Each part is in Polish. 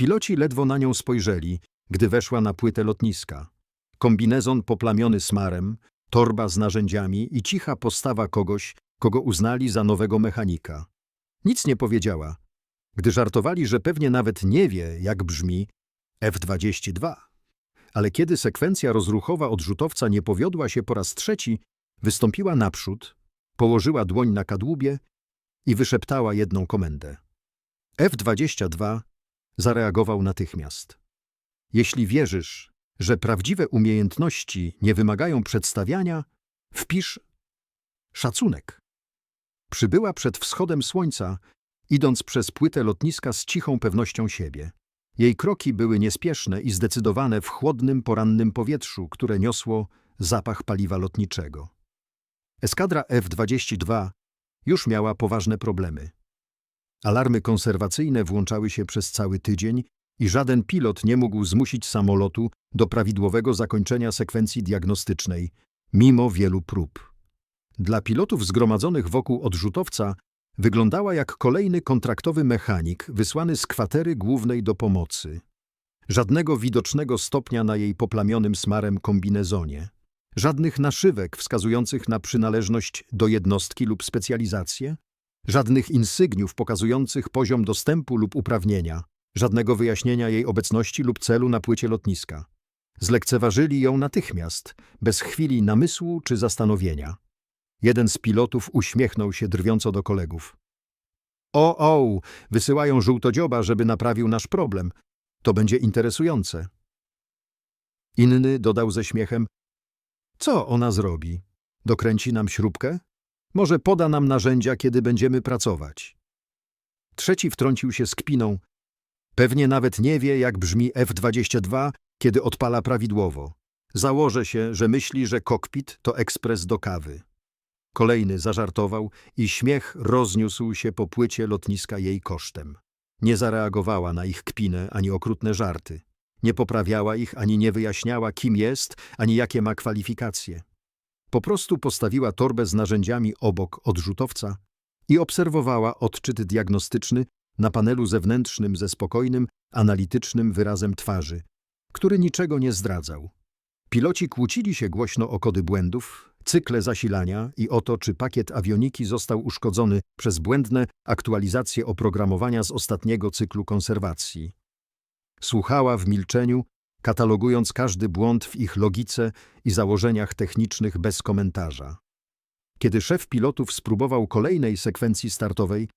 Piloci ledwo na nią spojrzeli, gdy weszła na płytę lotniska. Kombinezon poplamiony smarem, torba z narzędziami i cicha postawa kogoś, kogo uznali za nowego mechanika. Nic nie powiedziała, gdy żartowali, że pewnie nawet nie wie, jak brzmi F-22. Ale kiedy sekwencja rozruchowa odrzutowca nie powiodła się po raz trzeci, wystąpiła naprzód, położyła dłoń na kadłubie i wyszeptała jedną komendę. F-22 zareagował natychmiast. Jeśli wierzysz, że prawdziwe umiejętności nie wymagają przedstawiania, wpisz szacunek. Przybyła przed wschodem słońca, idąc przez płytę lotniska z cichą pewnością siebie. Jej kroki były niespieszne i zdecydowane w chłodnym, porannym powietrzu, które niosło zapach paliwa lotniczego. Eskadra F-22 już miała poważne problemy. Alarmy konserwacyjne włączały się przez cały tydzień i żaden pilot nie mógł zmusić samolotu do prawidłowego zakończenia sekwencji diagnostycznej, mimo wielu prób. Dla pilotów zgromadzonych wokół odrzutowca wyglądała jak kolejny kontraktowy mechanik wysłany z kwatery głównej do pomocy. Żadnego widocznego stopnia na jej poplamionym smarem kombinezonie. Żadnych naszywek wskazujących na przynależność do jednostki lub specjalizację. Żadnych insygniów pokazujących poziom dostępu lub uprawnienia. Żadnego wyjaśnienia jej obecności lub celu na płycie lotniska. Zlekceważyli ją natychmiast, bez chwili namysłu czy zastanowienia. Jeden z pilotów uśmiechnął się drwiąco do kolegów. O, o, wysyłają żółtodzioba, żeby naprawił nasz problem. To będzie interesujące. Inny dodał ze śmiechem. Co ona zrobi? Dokręci nam śrubkę? Może poda nam narzędzia, kiedy będziemy pracować. Trzeci wtrącił się z kpiną. Pewnie nawet nie wie, jak brzmi F-22, kiedy odpala prawidłowo. Założę się, że myśli, że kokpit to ekspres do kawy. Kolejny zażartował i śmiech rozniósł się po płycie lotniska jej kosztem. Nie zareagowała na ich kpinę ani okrutne żarty. Nie poprawiała ich ani nie wyjaśniała, kim jest, ani jakie ma kwalifikacje. Po prostu postawiła torbę z narzędziami obok odrzutowca i obserwowała odczyt diagnostyczny na panelu zewnętrznym ze spokojnym, analitycznym wyrazem twarzy, który niczego nie zdradzał. Piloci kłócili się głośno o kody błędów, cykle zasilania i o to, czy pakiet awioniki został uszkodzony przez błędne aktualizacje oprogramowania z ostatniego cyklu konserwacji. Słuchała w milczeniu, katalogując każdy błąd w ich logice i założeniach technicznych bez komentarza. Kiedy szef pilotów spróbował kolejnej sekwencji startowej,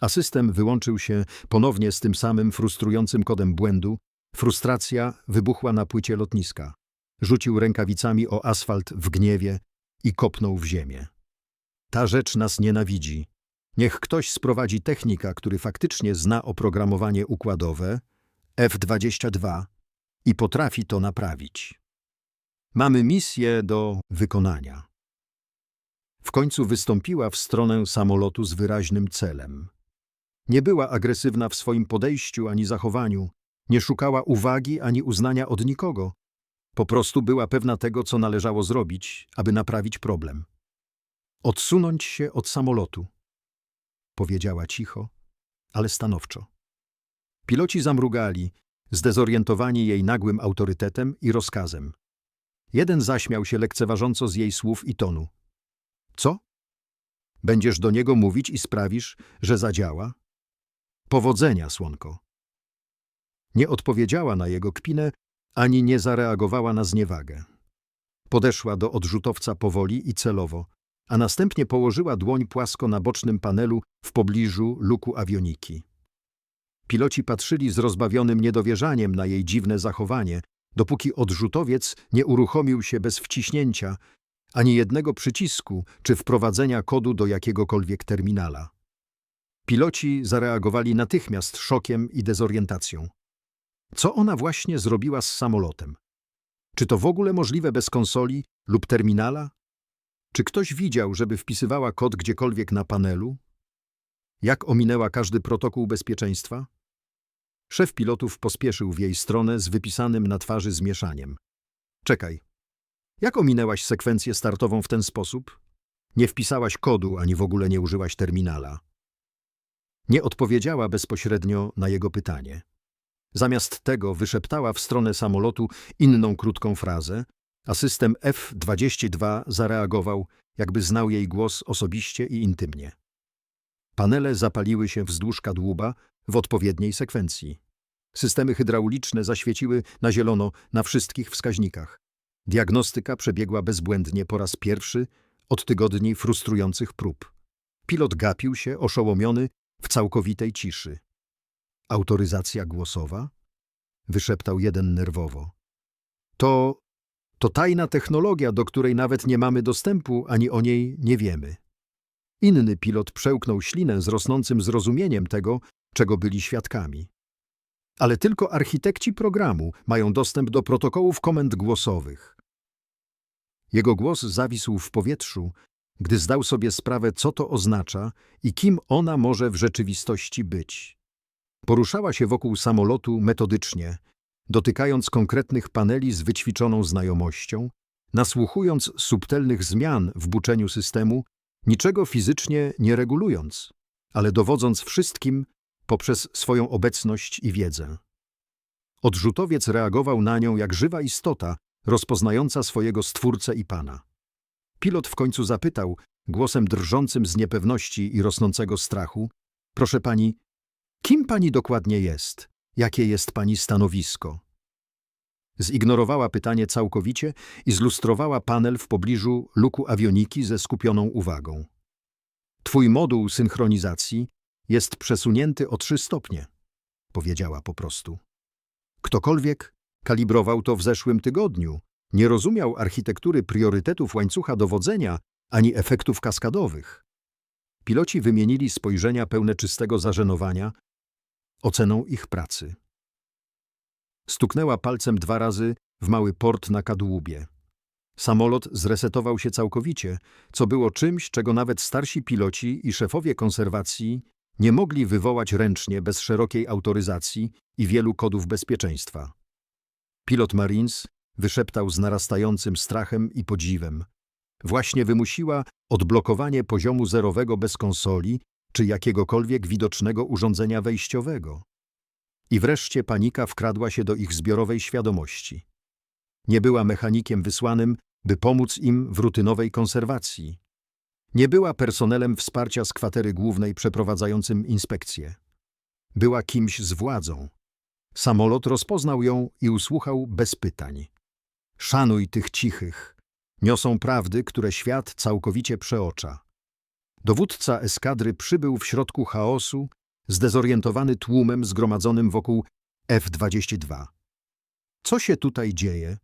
a system wyłączył się ponownie z tym samym frustrującym kodem błędu, frustracja wybuchła na płycie lotniska. Rzucił rękawicami o asfalt w gniewie i kopnął w ziemię. Ta rzecz nas nienawidzi. Niech ktoś sprowadzi technika, który faktycznie zna oprogramowanie układowe, F-22, i potrafi to naprawić. Mamy misję do wykonania. W końcu wystąpiła w stronę samolotu z wyraźnym celem. Nie była agresywna w swoim podejściu ani zachowaniu, nie szukała uwagi ani uznania od nikogo. Po prostu była pewna tego, co należało zrobić, aby naprawić problem. Odsunąć się od samolotu, powiedziała cicho, ale stanowczo. Piloci zamrugali, zdezorientowani jej nagłym autorytetem i rozkazem. Jeden zaśmiał się lekceważąco z jej słów i tonu. Co? Będziesz do niego mówić i sprawisz, że zadziała? Powodzenia, słonko. Nie odpowiedziała na jego kpinę, ani nie zareagowała na zniewagę. Podeszła do odrzutowca powoli i celowo, a następnie położyła dłoń płasko na bocznym panelu w pobliżu luku awioniki. Piloci patrzyli z rozbawionym niedowierzaniem na jej dziwne zachowanie, dopóki odrzutowiec nie uruchomił się bez wciśnięcia ani jednego przycisku czy wprowadzenia kodu do jakiegokolwiek terminala. Piloci zareagowali natychmiast szokiem i dezorientacją. Co ona właśnie zrobiła z samolotem? Czy to w ogóle możliwe bez konsoli lub terminala? Czy ktoś widział, żeby wpisywała kod gdziekolwiek na panelu? Jak ominęła każdy protokół bezpieczeństwa? Szef pilotów pospieszył w jej stronę z wypisanym na twarzy zmieszaniem. Czekaj. Jak ominęłaś sekwencję startową w ten sposób? Nie wpisałaś kodu, ani w ogóle nie użyłaś terminala. Nie odpowiedziała bezpośrednio na jego pytanie. Zamiast tego wyszeptała w stronę samolotu inną krótką frazę, a system F-22 zareagował, jakby znał jej głos osobiście i intymnie. Panele zapaliły się wzdłuż kadłuba w odpowiedniej sekwencji. Systemy hydrauliczne zaświeciły na zielono na wszystkich wskaźnikach. Diagnostyka przebiegła bezbłędnie po raz pierwszy od tygodni frustrujących prób. Pilot gapił się, oszołomiony, w całkowitej ciszy. Autoryzacja głosowa? Wyszeptał jeden nerwowo. To, to tajna technologia, do której nawet nie mamy dostępu, ani o niej nie wiemy. Inny pilot przełknął ślinę z rosnącym zrozumieniem tego, czego byli świadkami. Ale tylko architekci programu mają dostęp do protokołów komend głosowych. Jego głos zawisł w powietrzu, gdy zdał sobie sprawę, co to oznacza i kim ona może w rzeczywistości być. Poruszała się wokół samolotu metodycznie, dotykając konkretnych paneli z wyćwiczoną znajomością, nasłuchując subtelnych zmian w buczeniu systemu, niczego fizycznie nie regulując, ale dowodząc wszystkim poprzez swoją obecność i wiedzę. Odrzutowiec reagował na nią jak żywa istota, rozpoznająca swojego stwórcę i pana. Pilot w końcu zapytał, głosem drżącym z niepewności i rosnącego strachu, proszę pani, kim pani dokładnie jest? Jakie jest pani stanowisko? Zignorowała pytanie całkowicie i zlustrowała panel w pobliżu luku awioniki ze skupioną uwagą. Twój moduł synchronizacji jest przesunięty o trzy stopnie, powiedziała po prostu. Ktokolwiek kalibrował to w zeszłym tygodniu, nie rozumiał architektury priorytetów łańcucha dowodzenia ani efektów kaskadowych. Piloci wymienili spojrzenia pełne czystego zażenowania oceną ich pracy. Stuknęła palcem dwa razy w mały port na kadłubie. Samolot zresetował się całkowicie, co było czymś, czego nawet starsi piloci i szefowie konserwacji nie mogli wywołać ręcznie bez szerokiej autoryzacji i wielu kodów bezpieczeństwa. Pilot Marines wyszeptał z narastającym strachem i podziwem. Właśnie wymusiła odblokowanie poziomu zerowego bez konsoli czy jakiegokolwiek widocznego urządzenia wejściowego. I wreszcie panika wkradła się do ich zbiorowej świadomości. Nie była mechanikiem wysłanym, by pomóc im w rutynowej konserwacji. Nie była personelem wsparcia z kwatery głównej przeprowadzającym inspekcję. Była kimś z władzą. Samolot rozpoznał ją i usłuchał bez pytań. Szanuj tych cichych. Niosą prawdy, które świat całkowicie przeocza. Dowódca eskadry przybył w środku chaosu, zdezorientowany tłumem zgromadzonym wokół F-22. Co się tutaj dzieje?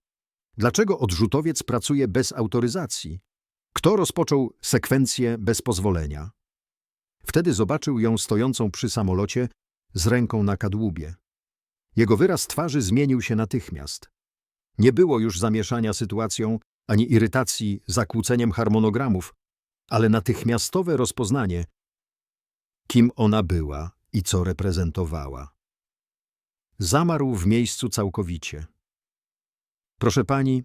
Dlaczego odrzutowiec pracuje bez autoryzacji? Kto rozpoczął sekwencję bez pozwolenia? Wtedy zobaczył ją stojącą przy samolocie z ręką na kadłubie. Jego wyraz twarzy zmienił się natychmiast. Nie było już zamieszania sytuacją ani irytacji zakłóceniem harmonogramów, ale natychmiastowe rozpoznanie, kim ona była i co reprezentowała. Zamarł w miejscu całkowicie. Proszę pani,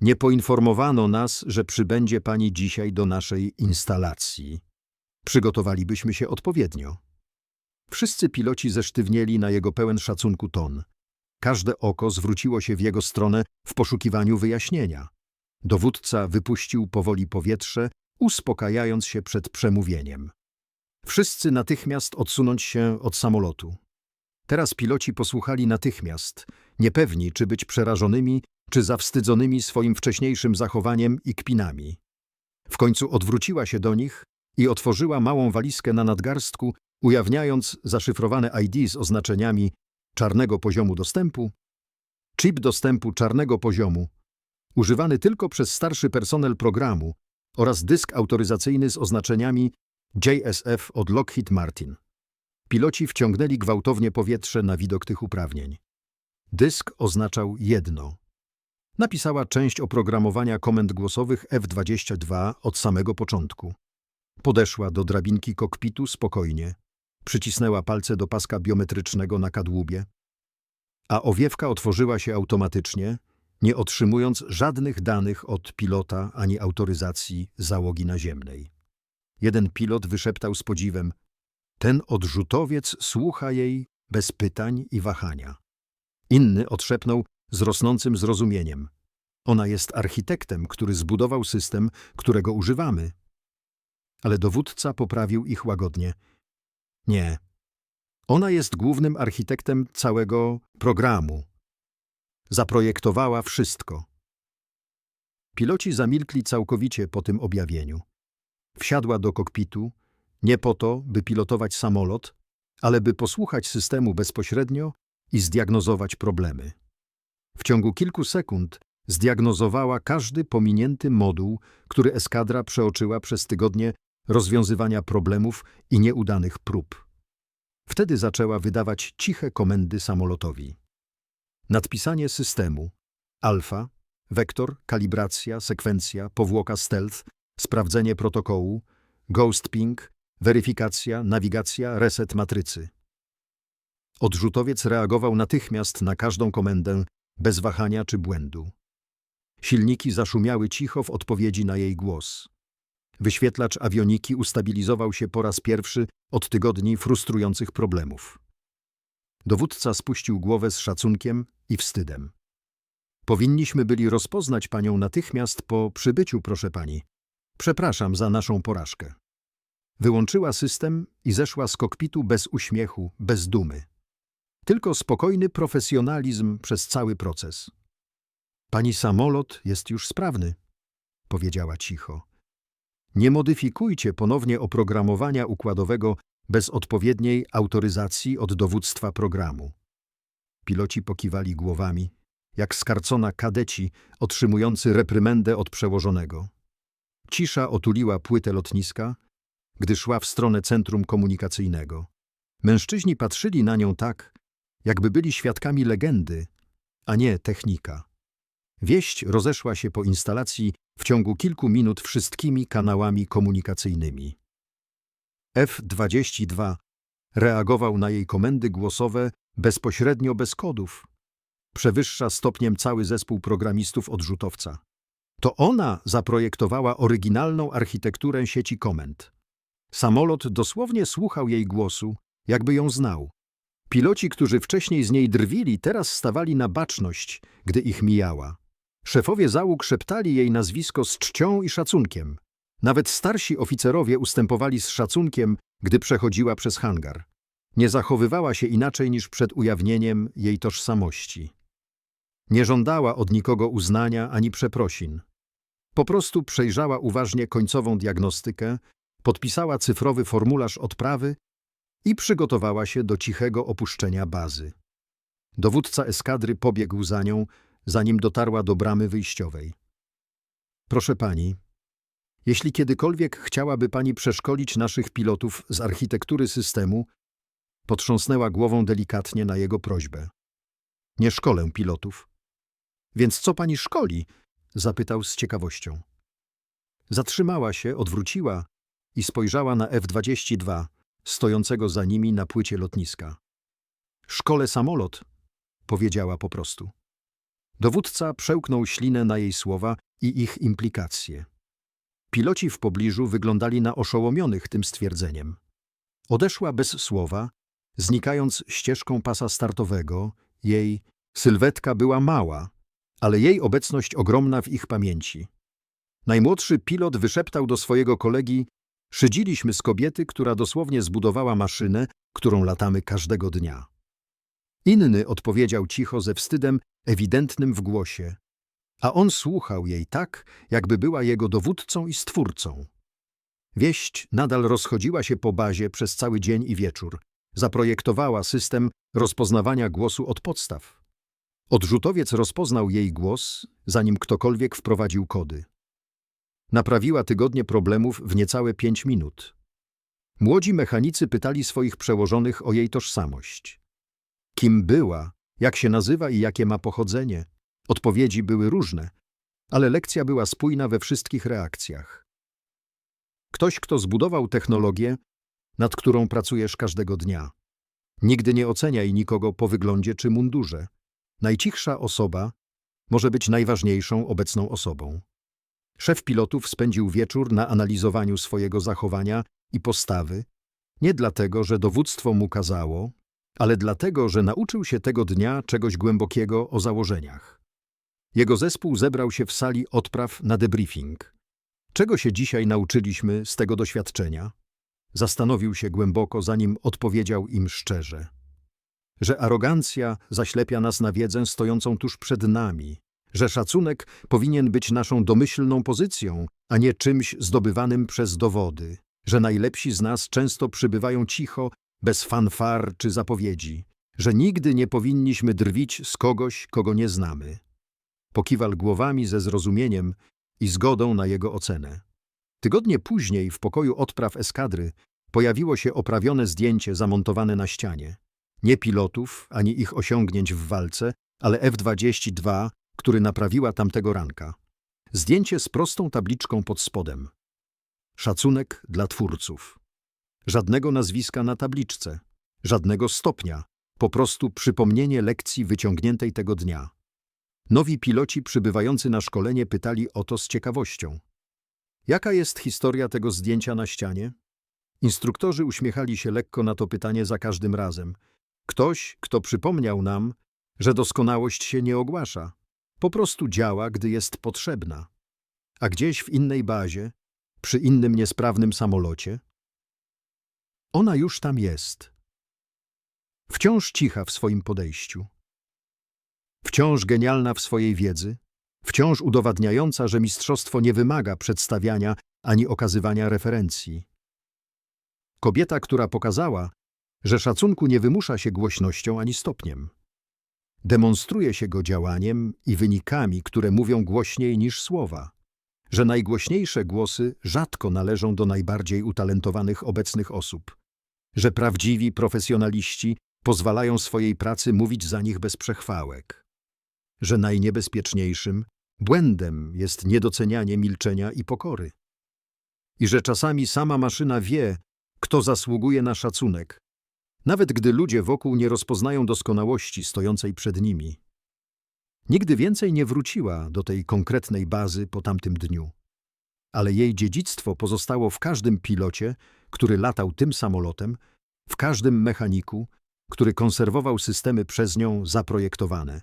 nie poinformowano nas, że przybędzie pani dzisiaj do naszej instalacji. Przygotowalibyśmy się odpowiednio. Wszyscy piloci zesztywnieli na jego pełen szacunku ton. Każde oko zwróciło się w jego stronę w poszukiwaniu wyjaśnienia. Dowódca wypuścił powoli powietrze, uspokajając się przed przemówieniem. Wszyscy natychmiast odsunąć się od samolotu. Teraz piloci posłuchali natychmiast, niepewni czy być przerażonymi, czy zawstydzonymi swoim wcześniejszym zachowaniem i kpinami. W końcu odwróciła się do nich i otworzyła małą walizkę na nadgarstku, ujawniając zaszyfrowane ID z oznaczeniami czarnego poziomu dostępu, chip dostępu czarnego poziomu, używany tylko przez starszy personel programu oraz dysk autoryzacyjny z oznaczeniami JSF od Lockheed Martin. Piloci wciągnęli gwałtownie powietrze na widok tych uprawnień. Dysk oznaczał jedno. Napisała część oprogramowania komend głosowych F-22 od samego początku. Podeszła do drabinki kokpitu spokojnie, przycisnęła palce do paska biometrycznego na kadłubie, a owiewka otworzyła się automatycznie, nie otrzymując żadnych danych od pilota ani autoryzacji załogi naziemnej. Jeden pilot wyszeptał z podziwem: Ten odrzutowiec słucha jej bez pytań i wahania. Inny odszepnął z rosnącym zrozumieniem. Ona jest architektem, który zbudował system, którego używamy. Ale dowódca poprawił ich łagodnie. Nie. Ona jest głównym architektem całego programu. Zaprojektowała wszystko. Piloci zamilkli całkowicie po tym objawieniu. Wsiadła do kokpitu, nie po to, by pilotować samolot, ale by posłuchać systemu bezpośrednio i zdiagnozować problemy. W ciągu kilku sekund zdiagnozowała każdy pominięty moduł, który eskadra przeoczyła przez tygodnie rozwiązywania problemów i nieudanych prób. Wtedy zaczęła wydawać ciche komendy samolotowi. Nadpisanie systemu, alfa, wektor, kalibracja, sekwencja, powłoka stealth, sprawdzenie protokołu, ghost ping, weryfikacja, nawigacja, reset matrycy. Odrzutowiec reagował natychmiast na każdą komendę, bez wahania czy błędu. Silniki zaszumiały cicho w odpowiedzi na jej głos. Wyświetlacz awioniki ustabilizował się po raz pierwszy od tygodni frustrujących problemów. Dowódca spuścił głowę z szacunkiem i wstydem. Powinniśmy byli rozpoznać panią natychmiast po przybyciu, proszę pani. Przepraszam za naszą porażkę. Wyłączyła system i zeszła z kokpitu bez uśmiechu, bez dumy. Tylko spokojny profesjonalizm przez cały proces. Pani samolot jest już sprawny, powiedziała cicho. Nie modyfikujcie ponownie oprogramowania układowego bez odpowiedniej autoryzacji od dowództwa programu. Piloci pokiwali głowami, jak skarcona kadeci otrzymujący reprymendę od przełożonego. Cisza otuliła płytę lotniska, gdy szła w stronę centrum komunikacyjnego. Mężczyźni patrzyli na nią tak, jakby byli świadkami legendy, a nie technika. Wieść rozeszła się po instalacji w ciągu kilku minut wszystkimi kanałami komunikacyjnymi. F-22 reagował na jej komendy głosowe bezpośrednio bez kodów. Przewyższa stopniem cały zespół programistów odrzutowca. To ona zaprojektowała oryginalną architekturę sieci komend. Samolot dosłownie słuchał jej głosu, jakby ją znał. Piloci, którzy wcześniej z niej drwili, teraz stawali na baczność, gdy ich mijała. Szefowie załóg szeptali jej nazwisko z czcią i szacunkiem. Nawet starsi oficerowie ustępowali z szacunkiem, gdy przechodziła przez hangar. Nie zachowywała się inaczej niż przed ujawnieniem jej tożsamości. Nie żądała od nikogo uznania ani przeprosin. Po prostu przejrzała uważnie końcową diagnostykę, podpisała cyfrowy formularz odprawy i przygotowała się do cichego opuszczenia bazy. Dowódca eskadry pobiegł za nią, zanim dotarła do bramy wyjściowej. Proszę pani, jeśli kiedykolwiek chciałaby pani przeszkolić naszych pilotów z architektury systemu, potrząsnęła głową delikatnie na jego prośbę. Nie szkolę pilotów. Więc co pani szkoli? Zapytał z ciekawością. Zatrzymała się, odwróciła i spojrzała na F-22, stojącego za nimi na płycie lotniska. Szkole samolot, powiedziała po prostu. Dowódca przełknął ślinę na jej słowa i ich implikacje. Piloci w pobliżu wyglądali na oszołomionych tym stwierdzeniem. Odeszła bez słowa, znikając ścieżką pasa startowego, jej sylwetka była mała, ale jej obecność ogromna w ich pamięci. Najmłodszy pilot wyszeptał do swojego kolegi Szydziliśmy z kobiety, która dosłownie zbudowała maszynę, którą latamy każdego dnia. Inny odpowiedział cicho ze wstydem ewidentnym w głosie, a on słuchał jej tak, jakby była jego dowódcą i stwórcą. Wieść nadal rozchodziła się po bazie przez cały dzień i wieczór. Zaprojektowała system rozpoznawania głosu od podstaw. Odrzutowiec rozpoznał jej głos, zanim ktokolwiek wprowadził kody. Naprawiła tygodnie problemów w niecałe pięć minut. Młodzi mechanicy pytali swoich przełożonych o jej tożsamość. Kim była, jak się nazywa i jakie ma pochodzenie? Odpowiedzi były różne, ale lekcja była spójna we wszystkich reakcjach. Ktoś, kto zbudował technologię, nad którą pracujesz każdego dnia. Nigdy nie oceniaj nikogo po wyglądzie czy mundurze. Najcichsza osoba może być najważniejszą obecną osobą. Szef pilotów spędził wieczór na analizowaniu swojego zachowania i postawy, nie dlatego, że dowództwo mu kazało, ale dlatego, że nauczył się tego dnia czegoś głębokiego o założeniach. Jego zespół zebrał się w sali odpraw na debriefing. Czego się dzisiaj nauczyliśmy z tego doświadczenia? Zastanowił się głęboko, zanim odpowiedział im szczerze. Że arogancja zaślepia nas na wiedzę stojącą tuż przed nami, że szacunek powinien być naszą domyślną pozycją, a nie czymś zdobywanym przez dowody, że najlepsi z nas często przybywają cicho, bez fanfar czy zapowiedzi, że nigdy nie powinniśmy drwić z kogoś, kogo nie znamy. Pokiwal głowami ze zrozumieniem i zgodą na jego ocenę. Tygodnie później w pokoju odpraw eskadry pojawiło się oprawione zdjęcie zamontowane na ścianie. Nie pilotów, ani ich osiągnięć w walce, ale F-22, który naprawiła tamtego ranka. Zdjęcie z prostą tabliczką pod spodem. Szacunek dla twórców. Żadnego nazwiska na tabliczce, żadnego stopnia, po prostu przypomnienie lekcji wyciągniętej tego dnia. Nowi piloci przybywający na szkolenie pytali o to z ciekawością. Jaka jest historia tego zdjęcia na ścianie? Instruktorzy uśmiechali się lekko na to pytanie za każdym razem. Ktoś, kto przypomniał nam, że doskonałość się nie ogłasza. Po prostu działa, gdy jest potrzebna. A gdzieś w innej bazie, przy innym niesprawnym samolocie, ona już tam jest. Wciąż cicha w swoim podejściu. Wciąż genialna w swojej wiedzy, wciąż udowadniająca, że mistrzostwo nie wymaga przedstawiania ani okazywania referencji. Kobieta, która pokazała, że szacunku nie wymusza się głośnością ani stopniem. Demonstruje się go działaniem i wynikami, które mówią głośniej niż słowa. Że najgłośniejsze głosy rzadko należą do najbardziej utalentowanych obecnych osób. Że prawdziwi profesjonaliści pozwalają swojej pracy mówić za nich bez przechwałek. Że najniebezpieczniejszym błędem jest niedocenianie milczenia i pokory. I że czasami sama maszyna wie, kto zasługuje na szacunek, nawet gdy ludzie wokół nie rozpoznają doskonałości stojącej przed nimi. Nigdy więcej nie wróciła do tej konkretnej bazy po tamtym dniu. Ale jej dziedzictwo pozostało w każdym pilocie, który latał tym samolotem, w każdym mechaniku, który konserwował systemy przez nią zaprojektowane,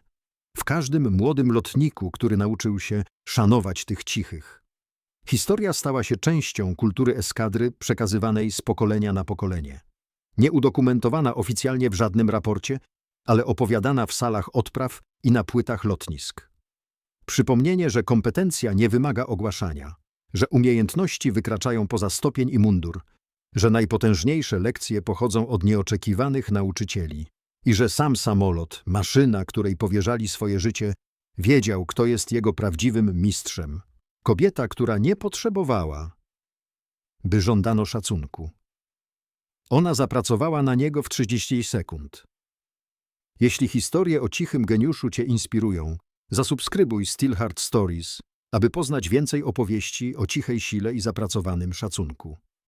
w każdym młodym lotniku, który nauczył się szanować tych cichych. Historia stała się częścią kultury eskadry przekazywanej z pokolenia na pokolenie. Nieudokumentowana oficjalnie w żadnym raporcie, ale opowiadana w salach odpraw i na płytach lotnisk. Przypomnienie, że kompetencja nie wymaga ogłaszania, że umiejętności wykraczają poza stopień i mundur, że najpotężniejsze lekcje pochodzą od nieoczekiwanych nauczycieli i że sam samolot, maszyna, której powierzali swoje życie, wiedział, kto jest jego prawdziwym mistrzem. Kobieta, która nie potrzebowała, by żądano szacunku. Ona zapracowała na niego w 30 sekund. Jeśli historie o cichym geniuszu Cię inspirują, zasubskrybuj Steelheart Stories, aby poznać więcej opowieści o cichej sile i zapracowanym szacunku.